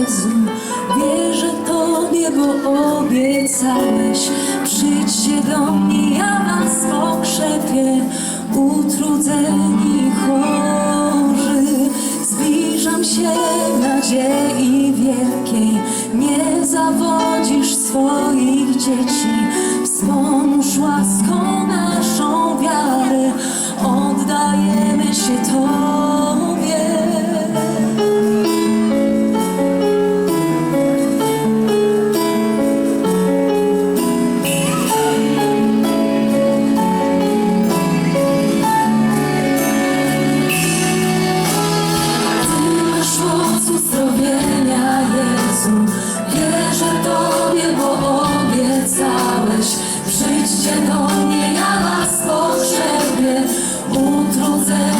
Jezu, wierzę Tobie, bo obiecałeś. Przyjdźcie do mnie, ja Was pokrzepię, utrudzeni chorzy. Zbliżam się w nadziei wielkiej, nie zawodzisz swoich dzieci. Wspomóż łaską naszą wiarę, oddajemy się. Przyjdźcie do ja was potrzebuję, utrudzę.